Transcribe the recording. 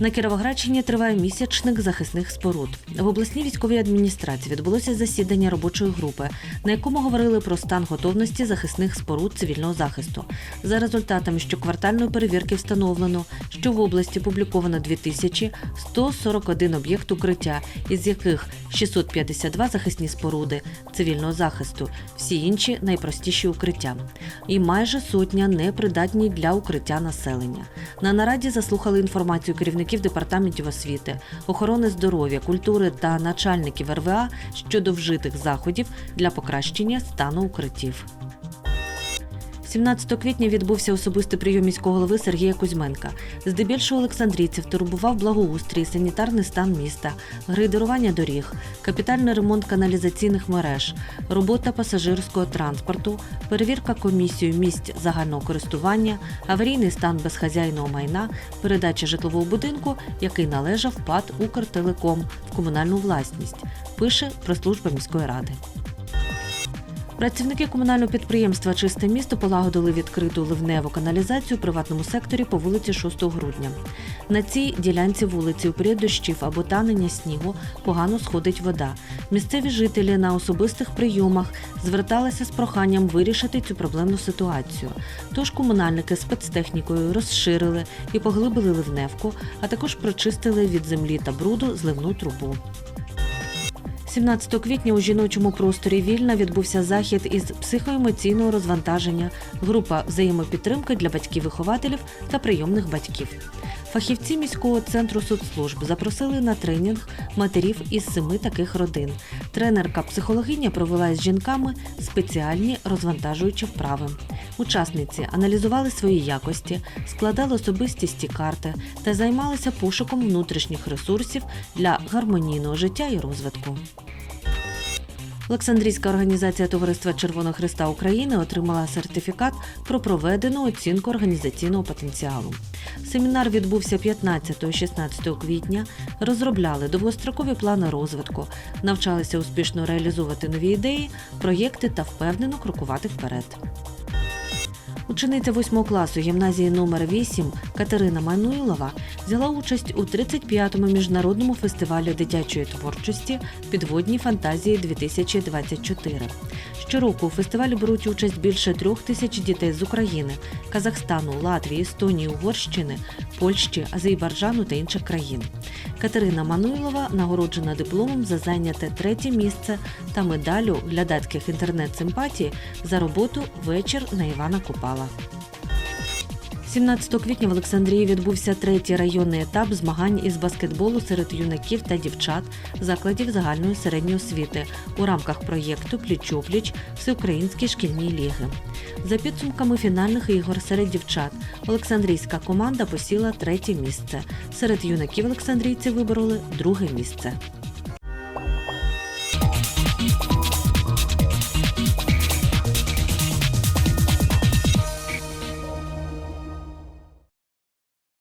На Кіровоградщині триває місячник захисних споруд. В обласній військовій адміністрації відбулося засідання робочої групи, на якому говорили про стан готовності захисних споруд цивільного захисту. За результатами щоквартальної перевірки встановлено, що в області публіковано 2141 об'єкт укриття, із яких 652 захисні споруди цивільного захисту, всі інші найпростіші укриття. І майже сотня непридатні для укриття населення. На нараді заслухали інформацію керівників департаментів освіти, охорони здоров'я, культури та начальників РВА щодо вжитих заходів для покращення стану укриттів. 17 квітня відбувся особистий прийом міського голови Сергія Кузьменка. Здебільшого олександрійців турбував благоустрій, санітарний стан міста, грейдерування доріг, капітальний ремонт каналізаційних мереж, робота пасажирського транспорту, перевірка комісією місць загального користування, аварійний стан безхазяйного майна, передача житлового будинку, який належав ПАД Укртелеком в комунальну власність. Пише прес-служба міської ради. Працівники комунального підприємства Чисте місто полагодили відкриту ливневу каналізацію у приватному секторі по вулиці 6 грудня. На цій ділянці вулиці у період дощів або танення снігу погано сходить вода. Місцеві жителі на особистих прийомах зверталися з проханням вирішити цю проблемну ситуацію. Тож комунальники спецтехнікою розширили і поглибили ливневку, а також прочистили від землі та бруду зливну трубу. 17 квітня у жіночому просторі вільна відбувся захід із психоемоційного розвантаження, група взаємопідтримки для батьків-вихователів та прийомних батьків. Фахівці міського центру соцслужб запросили на тренінг матерів із семи таких родин. Тренерка психологиня провела з жінками спеціальні розвантажуючі вправи. Учасниці аналізували свої якості, складали особистісті карти та займалися пошуком внутрішніх ресурсів для гармонійного життя і розвитку. Олександрійська організація Товариства Червоного Христа України отримала сертифікат про проведену оцінку організаційного потенціалу. Семінар відбувся 15-16 квітня. Розробляли довгострокові плани розвитку, навчалися успішно реалізовувати нові ідеї, проєкти та впевнено крокувати вперед. Учениця 8 класу гімназії номер 8 Катерина Мануйлова взяла участь у 35-му міжнародному фестивалі дитячої творчості Підводні фантазії 2024. Щороку у фестивалі беруть участь більше трьох тисяч дітей з України, Казахстану, Латвії, Естонії, Угорщини, Польщі, Азербайджану та інших країн. Катерина Мануйлова нагороджена дипломом за зайняте третє місце та медаллю глядацьких інтернет-симпатій за роботу Вечір на Івана Купала. 17 квітня в Олександрії відбувся третій районний етап змагань із баскетболу серед юнаків та дівчат закладів загальної середньої освіти у рамках проєкту Пліч-опліч Всеукраїнські шкільні ліги. За підсумками фінальних ігор серед дівчат Олександрійська команда посіла третє місце. Серед юнаків Олександрійці вибороли друге місце.